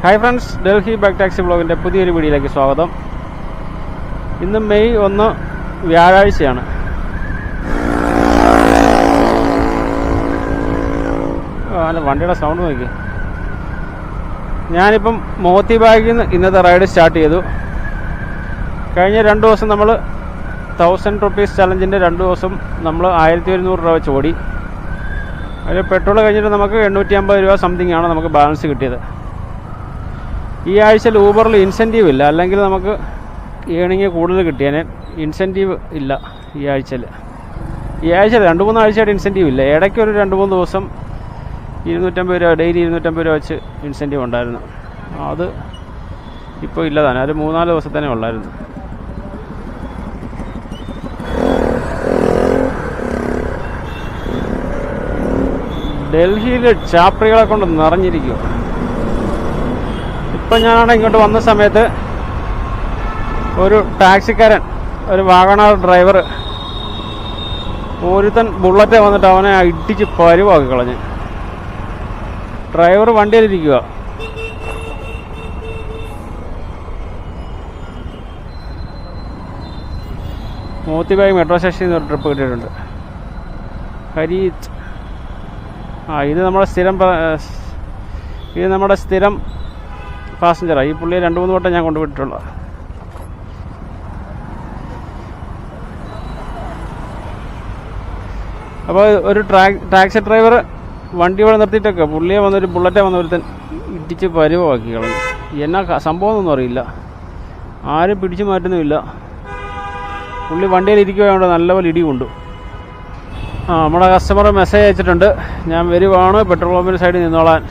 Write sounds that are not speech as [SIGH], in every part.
Hi friends Delhi bike taxi ബ്ലോഗിന്റെ പുതിയൊരു വീഡിയോയിലേക്ക് സ്വാഗതം. ഇന്ന് മെയ് ഒന്ന് വ്യാഴാഴ്ചയാണ്. അല്ല വണ്ടിയുടെ സൗണ്ട് നോക്കി. ഞാനിപ്പം മോത്തി ബാഗിൽ നിന്ന് ഇന്നത്തെ റൈഡ് സ്റ്റാർട്ട് ചെയ്തു. കഴിഞ്ഞ രണ്ട് ദിവസം നമ്മൾ തൗസൻഡ് റുപ്പീസ് ചലഞ്ചിന്റെ രണ്ട് ദിവസം നമ്മൾ ആയിരത്തി ഒരുന്നൂറ് രൂപ വെച്ച് ഓടി. അതിൽ പെട്രോൾ കഴിഞ്ഞിട്ട് നമുക്ക് എണ്ണൂറ്റി അമ്പത് രൂപ സംതിങ് ആണ് നമുക്ക് ബാലൻസ് കിട്ടിയത്. ഈ ആഴ്ചയിൽ ഊബറിൽ ഇൻസെന്റീവ് ഇല്ല. അല്ലെങ്കിൽ നമുക്ക് ഏണിങ് കൂടുതൽ കിട്ടിയാൽ ഇൻസെന്റീവ് ഇല്ല ഈ ആഴ്ചയിൽ. ഈ ആഴ്ച രണ്ട് മൂന്ന് ആഴ്ചയായിട്ട് ഇൻസെന്റീവ് ഇല്ല. ഇടയ്ക്ക് ഒരു രണ്ട് മൂന്ന് ദിവസം ഇരുന്നൂറ്റമ്പത് രൂപ ഡെയിലി ഇരുന്നൂറ്റമ്പത് രൂപ വെച്ച് ഇൻസെന്റീവ് ഉണ്ടായിരുന്നു. അത് ഇപ്പോൾ ഇല്ല തന്നെ. അത് മൂന്നാൽ ദിവസത്തേനെ ഉള്ളായിരുന്നു. ഡൽഹിയിൽ ചാപ്രികളെ കൊണ്ട് നിറഞ്ഞിരിക്കും. ഇപ്പം ഞാനാണ് ഇങ്ങോട്ട് വന്ന സമയത്ത് ഒരു ടാക്സിക്കാരൻ ഒരു വാഗണാർ ഡ്രൈവർ ഒരുത്തൻ ബുള്ളറ്റ് വന്നിട്ട് അവനെ ഇടിച്ച് പരുവാക്കി കളഞ്ഞ്. ഡ്രൈവർ വണ്ടിയിലിരിക്കുക മോത്തിബായി മെട്രോ സ്റ്റേഷനിൽ നിന്ന് ഒരു ട്രിപ്പ് കിട്ടിയിട്ടുണ്ട്. ഹരീത്. ആ ഇത് നമ്മുടെ സ്ഥിരം ഇത് നമ്മുടെ സ്ഥിരം പാസഞ്ചറാണ് ഈ പുള്ളിയെ രണ്ട് മൂന്ന് വട്ടം ഞാൻ കൊണ്ടുപോയിട്ടുള്ളത് അപ്പോൾ ഒരു ടാക്സി ഡ്രൈവർ വണ്ടി ഇവിടെ നിർത്തിയിട്ടൊക്കെ പുള്ളിയെ വന്നൊരു ബുള്ളറ്റെ വന്ന ഒരുത്തൻ ഇടിച്ച് പരിവാക്കി കളഞ്ഞു. എന്നാ സംഭവം സംഭവമൊന്നും അറിയില്ല. ആരും പിടിച്ചു മാറ്റുന്നുമില്ല. പുള്ളി വണ്ടിയിൽ ഇരിക്കുകയായതുകൊണ്ട് നല്ലപോലെ ഇടി കൊണ്ടു ആ നമ്മുടെ കസ്റ്റമർ മെസ്സേജ് അയച്ചിട്ടുണ്ട്. ഞാൻ വരുവാണ് പെട്രോൾ പമ്പിന്റെ സൈഡിൽ നിന്നോളാൻ.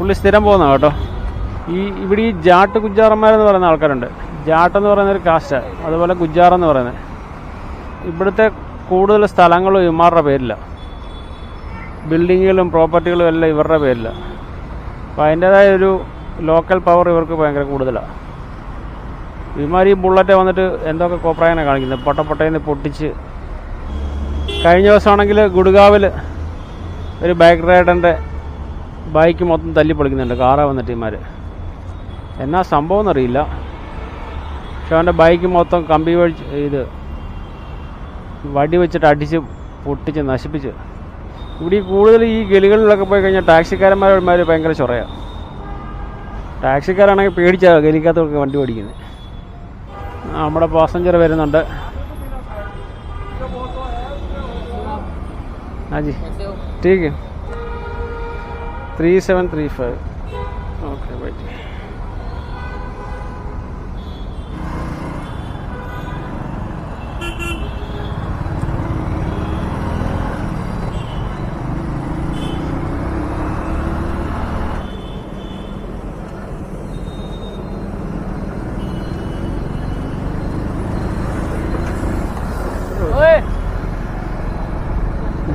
പുള്ളി സ്ഥിരം പോകുന്ന കേട്ടോ. ഈ ഇവിടെ ഈ ജാട്ട് കുജാറന്മാരെന്ന് പറയുന്ന ആൾക്കാരുണ്ട്. ജാട്ടെന്ന് പറയുന്ന ഒരു കാസ്റ്റാണ് അതുപോലെ കുജാർ എന്ന് പറയുന്നത്. ഇവിടുത്തെ കൂടുതൽ സ്ഥലങ്ങളും ഇമാരുടെ പേരില്ല. ബിൽഡിങ്ങുകളും പ്രോപ്പർട്ടികളും എല്ലാം ഇവരുടെ പേരില്ല. അപ്പോൾ അതിന്റേതായ ഒരു ലോക്കൽ പവർ ഇവർക്ക് ഭയങ്കര കൂടുതലാണ് ഇവന്മാർ ഈ ബുള്ളറ്റ് വന്നിട്ട് എന്തൊക്കെ കോപ്രായനെ കാണിക്കുന്നത് പൊട്ടപ്പൊട്ടയെന്ന് പൊട്ടിച്ച്. കഴിഞ്ഞ ദിവസമാണെങ്കിൽ ഗുഡ്ഗാവിൽ ഒരു ബൈക്ക് റൈഡറിന്റെ ബൈക്ക് മൊത്തം തല്ലി പൊളിക്കുന്നുണ്ട് കാറാ വന്നിട്ട് ഇമാർ എന്നാ സംഭവം എന്നറിയില്ല പക്ഷെ അവൻ്റെ ബൈക്ക് മൊത്തം കമ്പി വഴിച്ച് ഇത് വടി വെച്ചിട്ട് അടിച്ച് പൊട്ടിച്ച് നശിപ്പിച്ച് ഇവിടെ ഈ കൂടുതൽ ഈ ഗലികളിലൊക്കെ പോയി കഴിഞ്ഞാൽ ടാക്സിക്കാരന്മാരന്മാർ ഭയങ്കര ചൊറയാണ് ടാക്സിക്കാരാണെങ്കിൽ പേടിച്ചാണ് ഗലിക്കകത്തൊക്കെ വണ്ടി ഓടിക്കുന്നത് ആ, നമ്മുടെ പാസഞ്ചർ വരുന്നുണ്ട് हाँ जी ठीक है 3735 okay wait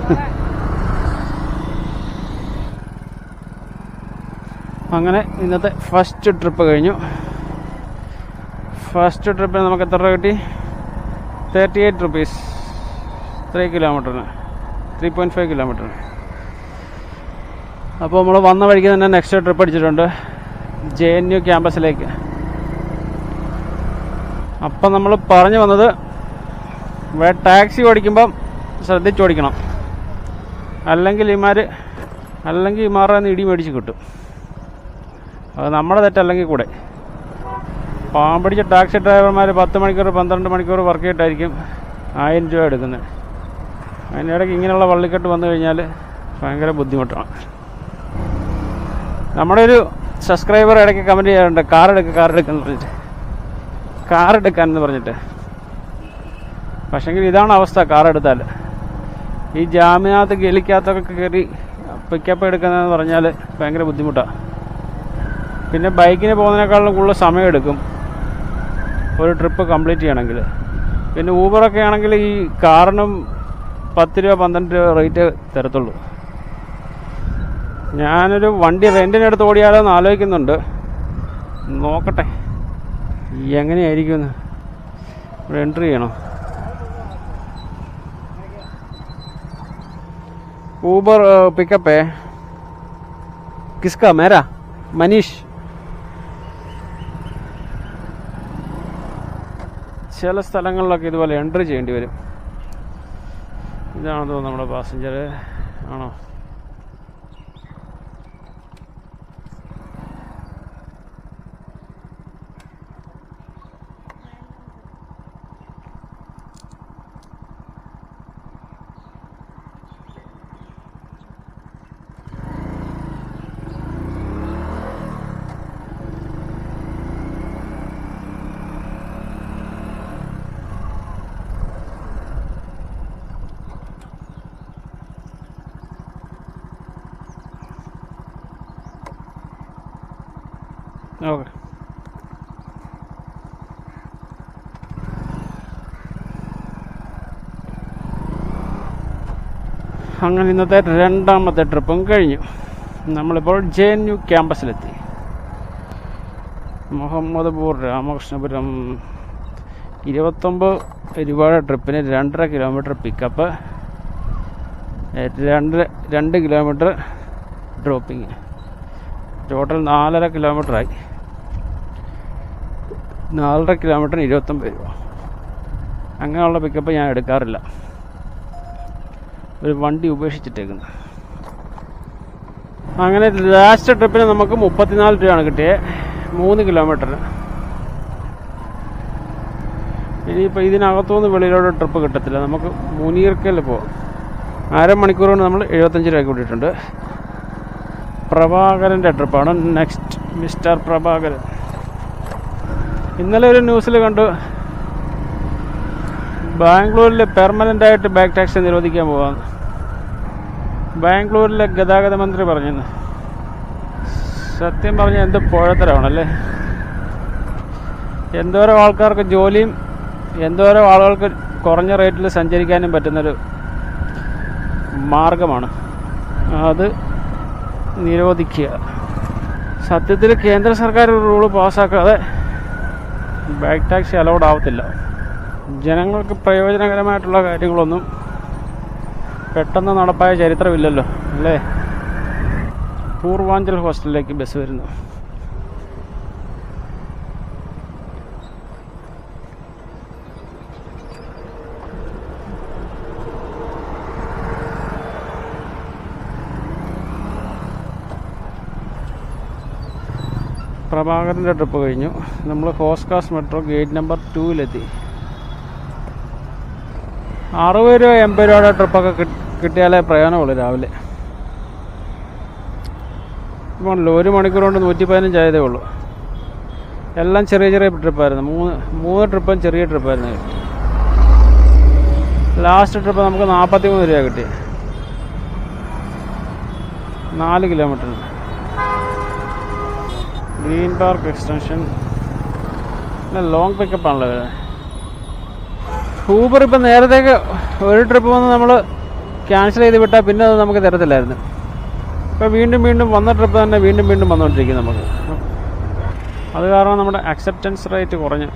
Hey! [LAUGHS] അങ്ങനെ ഇന്നത്തെ ഫസ്റ്റ് ട്രിപ്പ് കഴിഞ്ഞു. ഫസ്റ്റ് ട്രിപ്പിന് നമുക്ക് എത്ര രൂപ കിട്ടി? തേർട്ടി എയ്റ്റ് റുപ്പീസ് ത്രീ കിലോമീറ്ററിന് ത്രീ പോയിന്റ് ഫൈവ് കിലോമീറ്ററിന് അപ്പോൾ നമ്മൾ വന്ന വഴിക്ക് തന്നെ നെക്സ്റ്റ് ട്രിപ്പ് അടിച്ചിട്ടുണ്ട്. ജെ എൻ യു ക്യാമ്പസിലേക്ക് അപ്പം നമ്മൾ പറഞ്ഞു വന്നത് ടാക്സി ഓടിക്കുമ്പം ശ്രദ്ധിച്ചോടിക്കണം. അല്ലെങ്കിൽ ഇമാർ അല്ലെങ്കിൽ ഇമാരുടെ നിന്ന് ഇടി മേടിച്ച് കിട്ടും. അത് നമ്മുടെ തെറ്റല്ലെങ്കിൽ കൂടെ. പാവം ടാക്സി ഡ്രൈവർമാർ പത്ത് മണിക്കൂർ പന്ത്രണ്ട് മണിക്കൂർ വർക്ക് ചെയ്തിട്ടായിരിക്കും ആയിരം രൂപ എടുക്കുന്നത്. അതിന്റെ ഇടയ്ക്ക് ഇങ്ങനെയുള്ള വള്ളിക്കെട്ട് വന്നു കഴിഞ്ഞാൽ ഭയങ്കര ബുദ്ധിമുട്ടാണ്. നമ്മുടെ ഒരു സബ്സ്ക്രൈബർ ഇടയ്ക്ക് കമന്റ് ചെയ്യാറുണ്ട് കാർ എടുക്കുക കാർ എടുക്കാന്ന് പറഞ്ഞിട്ട്. കാർ എടുക്കാനെന്ന് പറഞ്ഞിട്ട്. പക്ഷെങ്കിൽ ഇതാണ് അവസ്ഥ കാർ എടുത്താൽ ഈ ജാമ്യനകത്ത് ഗലിക്കകത്തൊക്കെ കയറി പിക്കപ്പ് എടുക്കുന്നതെന്ന് പറഞ്ഞാൽ ഭയങ്കര ബുദ്ധിമുട്ടാണ് പിന്നെ ബൈക്കിന് പോകുന്നതിനേക്കാളും കൂടുതൽ സമയമെടുക്കും ഒരു ട്രിപ്പ് കംപ്ലീറ്റ് ചെയ്യണമെങ്കിൽ. പിന്നെ ഊബറൊക്കെ ആണെങ്കിൽ ഈ കാറിനും പത്ത് രൂപ പന്ത്രണ്ട് രൂപ റേറ്റ് തരത്തുള്ളൂ. ഞാനൊരു വണ്ടി റെന്റിനെടുത്ത് ഓടിയാലോ എന്ന് ആലോചിക്കുന്നുണ്ട്. നോക്കട്ടെ. എങ്ങനെയായിരിക്കുമെന്ന്. ഇവിടെ എൻട്രി ചെയ്യണോ? ഊബർ പിക്കപ്പേ കിസ്ക മേരാ മനീഷ് ചില സ്ഥലങ്ങളിലൊക്കെ ഇതുപോലെ എൻട്രി ചെയ്യേണ്ടി വരും. ഇതാണോ തോന്നുന്നു നമ്മുടെ പാസഞ്ചർ ആണോ ഓക്കെ അങ്ങനെ ഇന്നത്തെ രണ്ടാമത്തെ ട്രിപ്പും കഴിഞ്ഞു. നമ്മളിപ്പോൾ ജെ എൻ യു ക്യാമ്പസിലെത്തി. മുഹമ്മദ്പൂർ രാമകൃഷ്ണപുരം. ഇരുപത്തൊമ്പത് രൂപയുടെ ട്രിപ്പിന് രണ്ടര കിലോമീറ്റർ പിക്കപ്പ്. രണ്ട് രണ്ട് കിലോമീറ്റർ ഡ്രോപ്പിങ് ടോട്ടൽ നാലര കിലോമീറ്ററായി. നാലര കിലോമീറ്ററിന് ഇരുപത്തൊമ്പത് രൂപ. അങ്ങനെയുള്ള പിക്കപ്പ് ഞാൻ എടുക്കാറില്ല. ഒരു വണ്ടി ഉപേക്ഷിച്ചിട്ടേക്കുന്നത് അങ്ങനെ ലാസ്റ്റ് ട്രിപ്പിന് നമുക്ക് മുപ്പത്തിനാല് രൂപയാണ് കിട്ടിയത് മൂന്ന് കിലോമീറ്ററിന് ഇനിയിപ്പോൾ ഇതിനകത്തുനിന്ന് വെളിയിലോട്ട് ട്രിപ്പ് കിട്ടത്തില്ല. നമുക്ക് മുനീർക്കൽ പോവാം അരമണിക്കൂർ കൊണ്ട് നമ്മൾ എഴുപത്തഞ്ച് രൂപ കൂട്ടിയിട്ടുണ്ട്. പ്രഭാകരന്റെ ട്രിപ്പാണ് നെക്സ്റ്റ് മിസ്റ്റർ പ്രഭാകരൻ. ഇന്നലെ ഒരു ന്യൂസിൽ കണ്ടു. ബാംഗ്ലൂരിൽ പെർമനന്റ് ആയിട്ട് ബാക്ക് ടാക്സി നിരോധിക്കാൻ പോകാമെന്ന് ബാംഗ്ലൂരിലെ ഗതാഗത മന്ത്രി പറഞ്ഞെന്ന് സത്യം പറഞ്ഞ എന്ത് പുഴത്തരമാണല്ലേ എന്തോരോ ആൾക്കാർക്ക് ജോലിയും എന്തോരോ ആളുകൾക്ക് കുറഞ്ഞ റേറ്റിൽ സഞ്ചരിക്കാനും പറ്റുന്നൊരു മാർഗമാണ്. അത് നിരോധിക്കുക. സത്യത്തിൽ കേന്ദ്ര സർക്കാർ ഒരു റൂൾ പാസ്സാക്കാതെ ബാക്ക് ടാക്സി അലൗഡ് ആവത്തില്ല. ജനങ്ങൾക്ക് പ്രയോജനകരമായിട്ടുള്ള കാര്യങ്ങളൊന്നും പെട്ടെന്ന് നടപ്പായ ചരിത്രമില്ലല്ലോ അല്ലേ? പൂർവാഞ്ചൽ ഹോസ്റ്റലിലേക്ക് ബസ് വരുന്നു. പ്രഭാകരന്റെ ട്രിപ്പ് കഴിഞ്ഞു. നമ്മൾ ഹോസ്കാസ് മെട്രോ ഗേറ്റ് നമ്പർ ടൂവിലെത്തി. അറുപത് രൂപ എൺപത് രൂപയുടെ ട്രിപ്പൊക്കെ കിട്ട്- കിട്ടിയാലേ പ്രയോജനമുള്ളൂ രാവിലെ. ഇപ്പം ഒരു മണിക്കൂർ കൊണ്ട് നൂറ്റി പതിനഞ്ചായതേ ഉള്ളൂ. എല്ലാം ചെറിയ ചെറിയ ട്രിപ്പായിരുന്നു. മൂന്ന് മൂന്ന് ട്രിപ്പും ചെറിയ ട്രിപ്പായിരുന്നു. കിട്ടി ലാസ്റ്റ് ട്രിപ്പ് നമുക്ക് നാൽപ്പത്തി മൂന്ന് രൂപ കിട്ടി നാല് കിലോമീറ്ററിന് ഗ്രീൻ പാർക്ക് എക്സ്റ്റൻഷൻ. ലോങ് പിക്കപ്പാണല്ലോ ഊബർ ഇപ്പം നേരത്തേക്ക് ഒരു ട്രിപ്പ് വന്ന് നമ്മൾ ക്യാൻസൽ ചെയ്ത് വിട്ടാൽ പിന്നെ അത് നമുക്ക് തരത്തില്ലായിരുന്നു. ഇപ്പോൾ വീണ്ടും വീണ്ടും വന്ന ട്രിപ്പ് തന്നെ വീണ്ടും വീണ്ടും വന്നുകൊണ്ടിരിക്കും നമുക്ക്. അത് കാരണം നമ്മുടെ അക്സെപ്റ്റൻസ് റേറ്റ് കുറഞ്ഞു.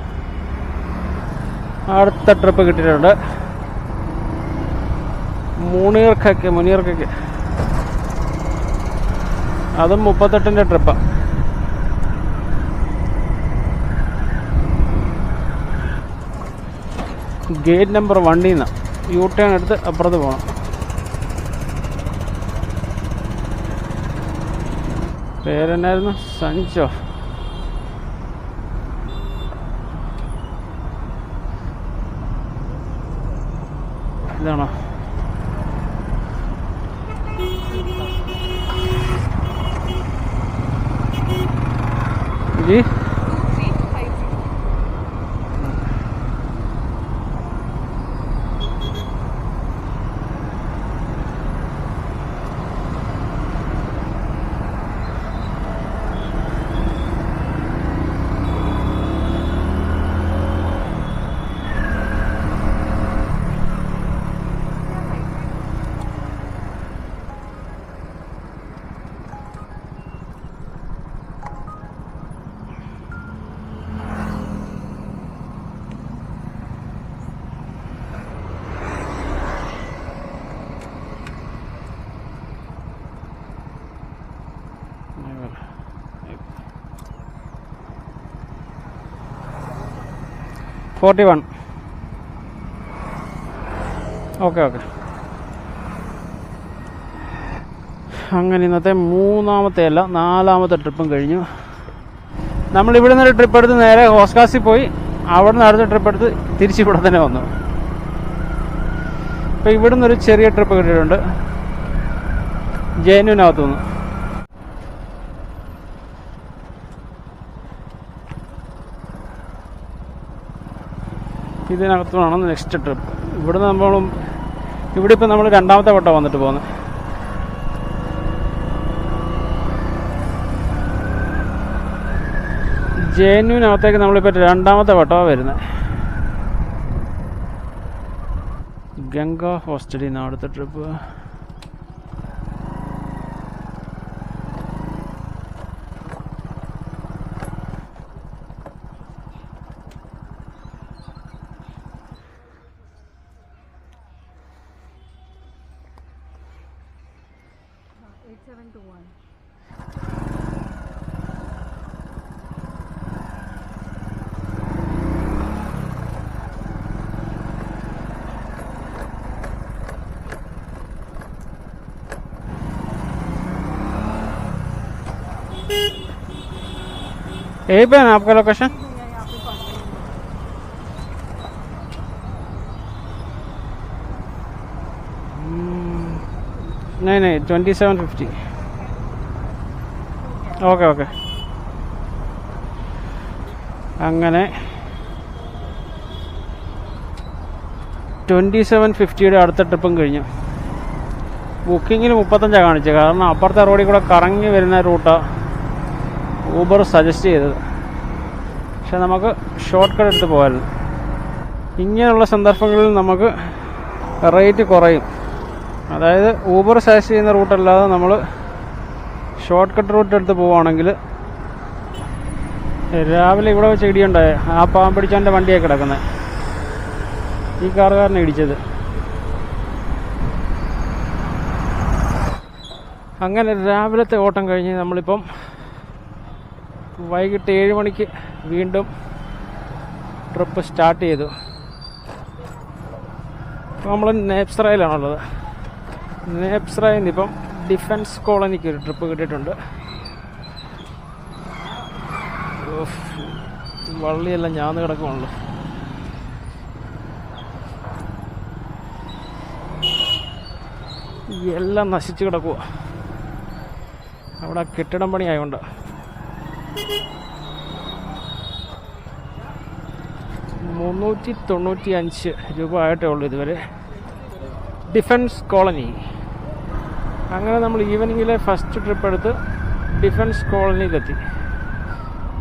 അടുത്ത ട്രിപ്പ് കിട്ടിയിട്ടുണ്ട്. മുണീർക്കൊക്കെ മുനീർക്കൊക്കെ. അതും മുപ്പത്തെട്ടിന്റെ ട്രിപ്പാണ് ഗേറ്റ് നമ്പർ വണ്ടിയിൽ നിന്ന് യു ടേൺ എടുത്ത് അപ്പുറത്ത് പോകണം പേരെന്നായിരുന്നു? സഞ്ചോ ഇതാണോ? G? Forty one. Okay okay. അങ്ങനെ ഇന്നത്തെ മൂന്നാമത്തെ അല്ല നാലാമത്തെ ട്രിപ്പും കഴിഞ്ഞു. നമ്മൾ ഇവിടെ നിന്നൊരു ഒരു ട്രിപ്പ് എടുത്ത് നേരെ ഹോസ്കാസിൽ പോയി അവിടെ നിന്ന് അടുത്ത ട്രിപ്പ് എടുത്ത് തിരിച്ച് ഇവിടെ തന്നെ വന്നു. അപ്പോൾ ഇവിടെ നിന്നൊരു ചെറിയ ട്രിപ്പ് കിട്ടിയിട്ടുണ്ട്. ജെനുവിനകത്തു നിന്ന് ഇതിനകത്തുനിന്നാണ് നെക്സ്റ്റ് ട്രിപ്പ് ഇവിടെ നമ്മൾ ഇവിടെ ഇപ്പം നമ്മൾ രണ്ടാമത്തെ വട്ടം വന്നിട്ട് പോകുന്നത് ജെ എൻ യുവിനകത്തേക്ക് നമ്മളിപ്പോൾ രണ്ടാമത്തെ വട്ടമാണ് വരുന്നത് ഗംഗ ഹോസ്റ്റലിൽ നിന്ന് അടുത്ത ട്രിപ്പ് यहीं पे है ना आपका लोकेशन नहीं नहीं twenty seven fifty okay okay അങ്ങനെ ട്വൻറ്റി സെവൻ ഫിഫ്റ്റിയുടെ അടുത്ത ട്രിപ്പും കഴിഞ്ഞു ബുക്കിങ്ങിൽ മുപ്പത്തഞ്ചാണ് കാണിച്ചത് കാരണം അപ്പുറത്തെ റോഡിൽ കൂടെ കറങ്ങി വരുന്ന റൂട്ടാണ് ഊബർ സജസ്റ്റ് ചെയ്തത്. പക്ഷെ നമുക്ക് ഷോർട്ട് കട്ട് എടുത്ത് പോകാമായിരുന്നു ഇങ്ങനെയുള്ള സന്ദർഭങ്ങളിൽ നമുക്ക് റേറ്റ് കുറയും. അതായത് ഊബർ സജസ്റ്റ് ചെയ്യുന്ന റൂട്ടല്ലാതെ നമ്മൾ ഷോർട്ട് കട്ട് റൂട്ട് എടുത്ത് പോവുകയാണെങ്കിൽ രാവിലെ ഇവിടെ വെച്ച് ഇടിയുണ്ടായ ആ പാമ്പ് പിടിച്ചവന്റെ വണ്ടിയാണ് കിടക്കുന്നത് ഈ കാറുകാരനെ ഇടിച്ചത്. അങ്ങനെ രാവിലത്തെ ഓട്ടം കഴിഞ്ഞ് നമ്മളിപ്പം വൈകിട്ട് ഏഴ് മണിക്ക് വീണ്ടും ട്രിപ്പ് സ്റ്റാർട്ട് ചെയ്തു. നമ്മൾ നേപ്സ്രയിലാണുള്ളത്. നേപ്സ്രയിൽ നിന്ന് ഇപ്പം ഡിഫൻസ് കോളനിക്ക് ഒരു ട്രിപ്പ് കിട്ടിയിട്ടുണ്ട്. വള്ളിയെല്ലാം ഞാൻ കിടക്കുവാണല്ലോ. എല്ലാം നശിച്ച് കിടക്കുക അവിടെ കെട്ടിടം പണി മുന്നൂറ്റി തൊണ്ണൂറ്റി അഞ്ച് രൂപ ആയിട്ടേ ഉള്ളൂ ഇതുവരെ. Defence colony. അങ്ങനെ നമ്മൾ ഈവനിങ്ങിലെ ഫസ്റ്റ് ട്രിപ്പ് എടുത്ത് ഡിഫൻസ് കോളനിയിലെത്തി.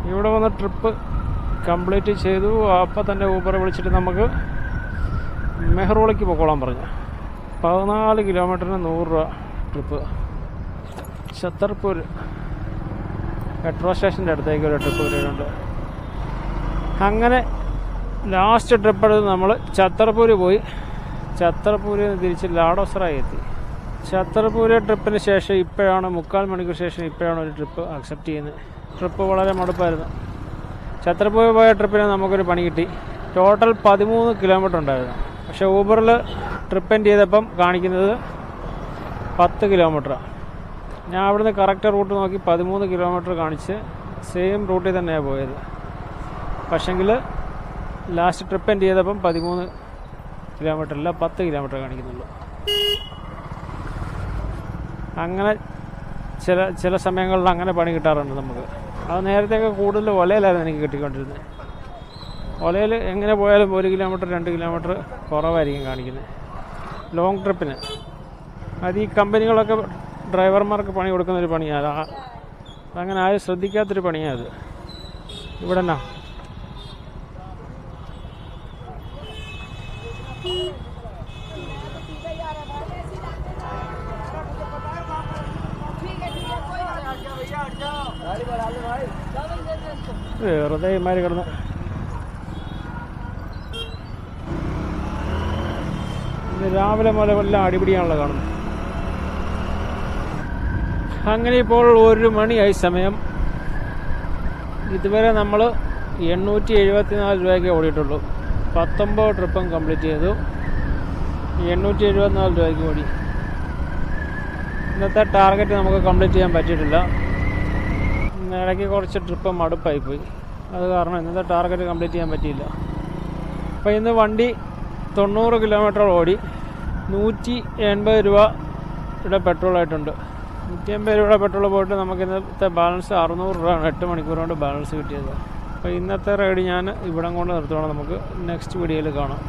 ഇവിടെ വന്ന ട്രിപ്പ് കംപ്ലീറ്റ് ചെയ്തു. അപ്പം തന്നെ ഊബർ വിളിച്ചിട്ട് നമുക്ക് മെഹ്റോളിക്ക് പോക്കോളാൻ പറഞ്ഞു. പതിനാല് കിലോമീറ്ററിന് നൂറ് രൂപ ട്രിപ്പ് ഛത്തർപൂർ മെട്രോ സ്റ്റേഷന്റെ അടുത്തേക്ക് ഒരു ട്രിപ്പ് വരുന്നുണ്ട് അങ്ങനെ ലാസ്റ്റ് ട്രിപ്പ് എടുത്ത് നമ്മൾ ഛത്തർപൂര് പോയി. ഛത്തർപൂരിൽ നിന്ന് തിരിച്ച് ലാഡോസറായി എത്തി. ഛത്തർപൂര് ട്രിപ്പിന് ശേഷം ഇപ്പോഴാണ് മുക്കാൽ മണിക്കൂർ ശേഷം ഇപ്പോഴാണ് ഒരു ട്രിപ്പ് അക്സെപ്റ്റ് ചെയ്യുന്നത്. ട്രിപ്പ് വളരെ മടുപ്പായിരുന്നു. ഛത്തർപൂർ പോയ ട്രിപ്പിന് നമുക്കൊരു പണി കിട്ടി. ടോട്ടൽ പതിമൂന്ന് കിലോമീറ്റർ ഉണ്ടായിരുന്നു. പക്ഷേ ഊബറിൽ ട്രിപ്പ് എൻഡ് ചെയ്തപ്പം കാണിക്കുന്നത് പത്ത് കിലോമീറ്ററാണ് ഞാൻ അവിടുന്ന് കറക്റ്റ് റൂട്ട് നോക്കി പതിമൂന്ന് കിലോമീറ്റർ കാണിച്ച് സെയിം റൂട്ടിൽ തന്നെയാണ് പോയത്. പക്ഷെങ്കിൽ ലാസ്റ്റ് ട്രിപ്പ് എൻഡ് ചെയ്തപ്പം പതിമൂന്ന് കിലോമീറ്റർ അല്ല പത്ത് കിലോമീറ്റർ കാണിക്കുന്നുള്ളൂ. അങ്ങനെ ചില ചില സമയങ്ങളിൽ അങ്ങനെ പണി കിട്ടാറുണ്ട് നമുക്ക്. അത് നേരത്തെയൊക്കെ കൂടുതൽ ഒലയിലായിരുന്നു എനിക്ക് കിട്ടിക്കൊണ്ടിരുന്നത്. ഒലയിൽ എങ്ങനെ പോയാലും ഒരു കിലോമീറ്റർ രണ്ട് കിലോമീറ്റർ കുറവായിരിക്കും കാണിക്കുന്നത്. ലോങ് ട്രിപ്പിന് അത് ഈ കമ്പനികളൊക്കെ ഡ്രൈവർമാർക്ക് പണി കൊടുക്കുന്ന ഒരു പണിയാണ് അങ്ങനെ ആരും ശ്രദ്ധിക്കാത്തൊരു പണിയാണ് അത്. ഇവിടെ എന്നാ വെറുതെ ഇമാര് കിടന്ന്. രാവിലെ മുതൽ എല്ലാം അടിപിടിയാണല്ലോ കാണുന്നത്. അങ്ങനെ ഇപ്പോൾ ഒരു മണിയായി സമയം. ഇതുവരെ നമ്മൾ എണ്ണൂറ്റി എഴുപത്തി നാല് രൂപയ്ക്ക് ഓടിയിട്ടുള്ളൂ. പത്തൊമ്പത് ട്രിപ്പും കംപ്ലീറ്റ് ചെയ്തു. എണ്ണൂറ്റി എഴുപത്തിനാല് രൂപയ്ക്ക് ഓടി. ഇന്നത്തെ ടാർഗറ്റ് നമുക്ക് കംപ്ലീറ്റ് ചെയ്യാൻ പറ്റിയിട്ടില്ല. ഇടയ്ക്ക് കുറച്ച് ട്രിപ്പ് മടുപ്പായി പോയി. അത് കാരണം ഇന്നത്തെ ടാർഗറ്റ് കംപ്ലീറ്റ് ചെയ്യാൻ പറ്റിയില്ല. അപ്പോൾ ഇന്ന് വണ്ടി തൊണ്ണൂറ് കിലോമീറ്റർ ഓടി. നൂറ്റി എൺപത് രൂപയുടെ പെട്രോൾ ആയിട്ടുണ്ട് നൂറ്റി എൺപത് രൂപയുടെ പെട്രോൾ പോയിട്ട് നമുക്ക് ഇന്നത്തെ ബാലൻസ് അറുന്നൂറ് രൂപയാണ്. എട്ട് മണിക്കൂർ കൊണ്ട് ബാലൻസ് കിട്ടിയത്. അപ്പോൾ ഇന്നത്തെ റൈഡ് ഞാൻ ഇവിടം കൊണ്ട് നിർത്തുകയാണ് നമുക്ക് നെക്സ്റ്റ് വീഡിയോയിൽ കാണാം.